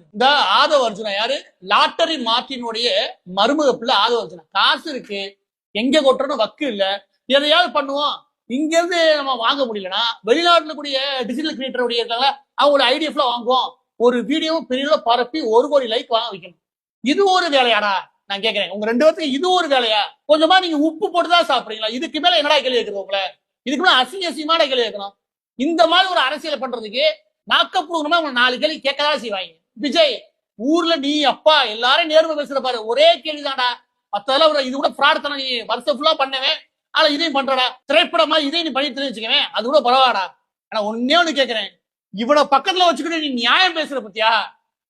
இந்த ஆதவ அர்ஜுனா யாரு? லாட்டரி மார்ட்டினுடைய மருமக பிள்ளை ஆதவ அர்ஜுனா. காசு இருக்கு. எங்க கொட்டுறணும் வக்கு இல்ல. எதையாவது பண்ணுவோம். இங்க இருந்து நம்ம வாங்க முடியலன்னா வெளிநாட்டுல கூடிய டிஜிட்டல் கிரியேட்டர் உடைய இருக்காங்க அவங்களோட ஐடிஎஃப்ல வாங்குவோம். ஒரு வீடியோ பெரிய பரப்பி ஒரு கோடி லைக் வாங்க வைக்கணும். இது ஒரு வேலையாடா? நான் கேக்குறேன். உங்க ரெண்டு பேர்த்துக்கு இது ஒரு வேலையா? கொஞ்சமா நீங்க உப்பு போட்டு தான் சாப்பிடுறீங்களா? இதுக்கு மேல என்னடா கேள்வி கேட்குறது உங்களை? இதுக்கு மேல அசிங்க அசிங்கமான கேள்வி கேட்கணும். இந்த மாதிரி ஒரு அரசியலை பண்றதுக்கு நாக்கப்பூர்வமா உங்களை நாலு கேள்வி கேட்கதான் செய்வாங்க. விஜய் ஊர்ல நீ அப்பா எல்லாரும் நேர்மை பேசுற பாரு. ஒரே கேள்விதான்டா. மத்ததெல்லாம் ஒரு இது கூட ஃப்ராட் தானே நீ வருஷம் ஃபுல்லா பண்ணவேன். ஆனா இதையும் பண்றடா. திரைப்படமா இதையும் நீ பண்ணிட்டு வச்சுக்கவேன் அது கூட பரவாடா ஆனா ஒன்னே ஒண்ணு கேக்குறேன். இவனை பக்கத்துல வச்சுக்கிட்டு நீ நியாயம் பேசுற பத்தியா?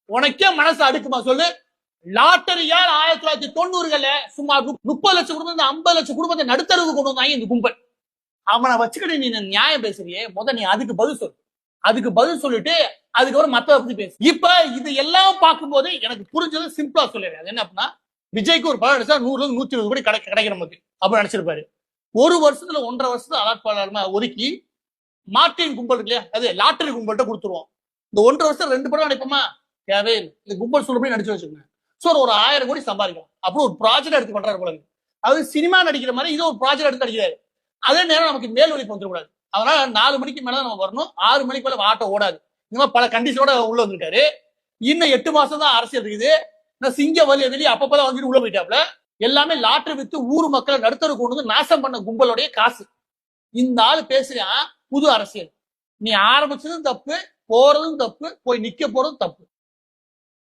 உனக்கே மனசு அடுக்குமா? சொல்லு. லாட்டரியால் ஆயிரத்தி தொள்ளாயிரத்தி தொண்ணூறுகள்ல சுமார் முப்பது லட்சம் குடும்பம் இந்த ஐம்பது லட்சம் குடும்பத்தை நடுத்தரவு கொண்டு வந்தாங்க இந்த கும்பல். அவனை வச்சுக்கிட்டு நீ நியாயம் பேசுறியே முத நீ அதுக்கு பதில் சொல்லு. அதுக்கு பதில் சொல்லிட்டு அதுக்கப்புறம் மத்தத பத்தி பேசு. இப்ப இது எல்லாம் பார்க்கும்போது எனக்கு புரிஞ்சது சிம்பிளா சொல்லிடுறேன். அது என்ன அப்படின்னா விஜய்க்கு ஒரு படம் அடிச்சா நூறுல இருந்து நூத்தி இருபது கோடி கிடை கிடைக்கும் நமக்கு அப்படி நினைச்சிருப்பாரு ஒரு வருஷத்துல ஒன்றரை வருஷத்துல அலாட் பண்ண ஒதுக்கி மார்டின் கும்பல் இருக்கு இல்லையா அது லாட்டரி கும்பல்கிட்ட கொடுத்துருவோம். இந்த ஒன்றரை வருஷம் ரெண்டு படம் நடிப்போமா? தேவை இந்த கும்பல் சொல்றபடி நடிச்சு வச்சுக்கோங்க. ஸோ ஒரு ஆயிரம் கோடி சம்பாதிக்கலாம். அப்புறம் ஒரு ப்ராஜெக்ட் எடுத்து பண்றாரு போல அது சினிமா நடிக்கிற மாதிரி இது ஒரு ப்ராஜெக்ட் எடுத்து நடிக்கிறாரு. அதே நேரம் நமக்கு மேல் வலிப்பு வந்துடக்கூடாது. அதனால நாலு மணிக்கு மேல நம்ம வரணும். ஆறு மணிக்கு மேல ஆட்டோ ஓடாது. இந்த மாதிரி பல கண்டிஷனோட உள்ள வந்திருக்காரு. இன்னும் எட்டு மாசம் தான் அரசியல் இருக்குது. நான் சிங்க வலி வெளியே அப்பப்பதான் வந்துட்டு உள்ள போயிட்டாப்ல எல்லாமே லாட்டரி வித்து ஊர் மக்களை நடுத்தர கொண்டு வந்து நாசம் பண்ண கும்பலுடைய காசு. இந்த ஆள் பேசுறான் புது அரசியல். நீ ஆரம்பிச்சதும் தப்பு போறதும் தப்பு போய் நிக்க போறதும் தப்பு.